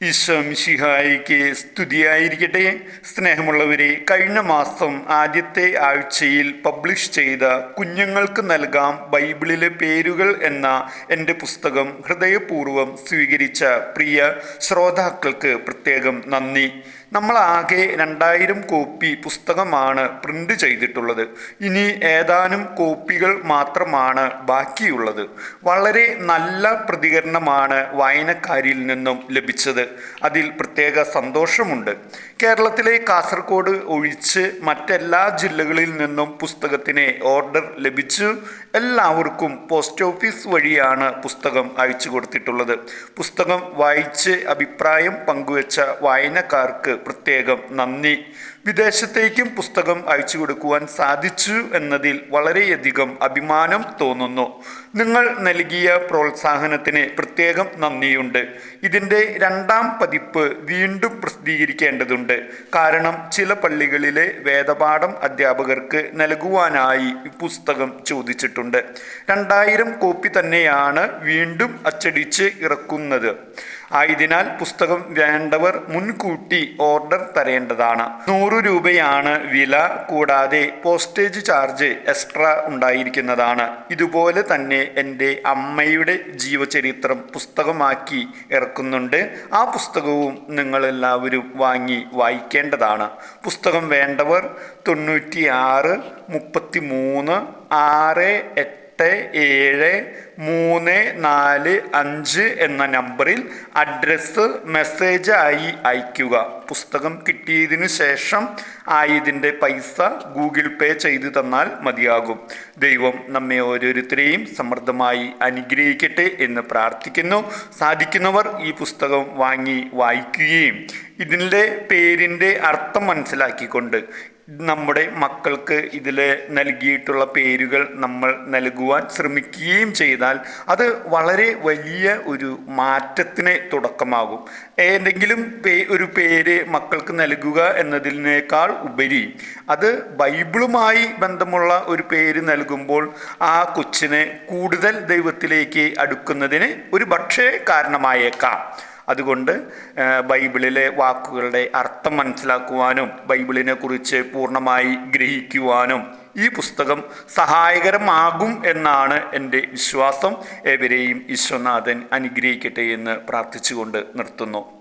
ഈശ്വംഷിഹായിക്ക് സ്തുതിയായിരിക്കട്ടെ. സ്നേഹമുള്ളവരെ കഴിഞ്ഞ മാസം ആദ്യത്തെ ആഴ്ചയിൽ പബ്ലിഷ് ചെയ്ത കുഞ്ഞുങ്ങൾക്ക് നൽകാം ബൈബിളിലെ പേരുകൾ എന്ന എന്റെ പുസ്തകം ഹൃദയപൂർവം സ്വീകരിച്ച പ്രിയ ശ്രോതാക്കൾക്ക് പ്രത്യേകം നന്ദി. നമ്മളാകെ രണ്ടായിരം കോപ്പി പുസ്തകമാണ് പ്രിന്റ് ചെയ്തിട്ടുള്ളത്. ഇനി ഏതാനും കോപ്പികൾ മാത്രമാണ് ബാക്കിയുള്ളത്. വളരെ നല്ല പ്രതികരണമാണ് വായനക്കാരിൽ നിന്നും ലഭിച്ചത്. അതിൽ പ്രത്യേക സന്തോഷമുണ്ട്. കേരളത്തിലെ കാസർഗോഡ് ഒഴിച്ച് മറ്റെല്ലാ ജില്ലകളിൽ നിന്നും പുസ്തകത്തിന് ഓർഡർ ലഭിച്ചു. എല്ലാവർക്കും പോസ്റ്റ് ഓഫീസ് വഴിയാണ് പുസ്തകം അയച്ചു കൊടുത്തിട്ടുള്ളത്. പുസ്തകം വായിച്ച് അഭിപ്രായം പങ്കുവച്ച വായനക്കാർക്ക് പ്രത്യേകം നന്ദി. വിദേശത്തേക്കും പുസ്തകം അയച്ചു കൊടുക്കുവാൻ സാധിച്ചു എന്നതിൽ വളരെയധികം അഭിമാനം തോന്നുന്നു. നിങ്ങൾ നൽകിയ പ്രോത്സാഹനത്തിന് പ്രത്യേകം നന്ദിയുണ്ട്. ഇതിന്റെ രണ്ടാം പതിപ്പ് വീണ്ടും പ്രസിദ്ധീകരിക്കേണ്ടതുണ്ട്. കാരണം ചില പള്ളികളിലെ വേദപാഠം അധ്യാപകർക്ക് നൽകുവാനായി പുസ്തകം ചോദിച്ചിട്ടുണ്ട്. രണ്ടായിരം കോപ്പി തന്നെയാണ് വീണ്ടും അച്ചടിച്ച് ഇറക്കുന്നത്. ആയതിനാൽ പുസ്തകം വേണ്ടവർ മുൻകൂട്ടി ഓർഡർ തരേണ്ടതാണ്. നൂറ് രൂപയാണ് വില കൂടാതെ പോസ്റ്റേജ് ചാർജ് എക്സ്ട്രാ ഉണ്ടായിരിക്കുന്നതാണ്. ഇതുപോലെ തന്നെ എന്റെ അമ്മയുടെ ജീവചരിത്രം പുസ്തകമാക്കി ഇറക്കുന്നുണ്ട്. ആ പുസ്തകവും നിങ്ങളെല്ലാവരും വാങ്ങി വായിക്കേണ്ടതാണ്. പുസ്തകം വേണ്ടവർ തൊണ്ണൂറ്റി ആറ് മുപ്പത്തി മൂന്ന് ആറ് എട്ട് എട്ട് ഏഴ് മൂന്ന് നാല് അഞ്ച് എന്ന നമ്പറിൽ അഡ്രസ്സ് മെസ്സേജ് ആയി അയയ്ക്കുക. പുസ്തകം കിട്ടിയതിനു ശേഷം ആയതിന്റെ പൈസ ഗൂഗിൾ പേ ചെയ്തു തന്നാൽ മതിയാകും. ദൈവം നമ്മെ ഓരോരുത്തരെയും സമൃദ്ധമായി അനുഗ്രഹിക്കട്ടെ എന്ന് പ്രാർത്ഥിക്കുന്നു. സാധിക്കുന്നവർ ഈ പുസ്തകം വാങ്ങി വായിക്കുകയും ഇതിന്റെ പേരിന്റെ അർത്ഥം മനസ്സിലാക്കിക്കൊണ്ട് നമ്മുടെ മക്കൾക്ക് ഇതിൽ നൽകിയിട്ടുള്ള പേരുകൾ നമ്മൾ നൽകുവാൻ ശ്രമിക്കുകയും ചെയ്താൽ അത് വളരെ വലിയ ഒരു മാറ്റത്തിന് തുടക്കമാകും. ഏതെങ്കിലും പേ ഒരു പേര് മക്കൾക്ക് നൽകുക എന്നതിനേക്കാൾ ഉപരി അത് ബൈബിളുമായി ബന്ധമുള്ള ഒരു പേര് നൽകുമ്പോൾ ആ കൊച്ചിനെ കൂടുതൽ ദൈവത്തിലേക്ക് അടുക്കുന്നതിന് ഒരു പക്ഷേ കാരണമായേക്കാം. അതുകൊണ്ട് ബൈബിളിലെ വാക്കുകളുടെ അർത്ഥം മനസ്സിലാക്കുവാനും ബൈബിളിനെ കുറിച്ച് പൂർണമായി ഗ്രഹിക്കുവാനും ഈ പുസ്തകം സഹായകരമാകും എന്നാണ് എന്റെ വിശ്വാസം. ഏവരെയും വിശ്വനാഥൻ അനുഗ്രഹിക്കട്ടെ എന്ന് പ്രാർത്ഥിച്ചുകൊണ്ട് നിർത്തുന്നു.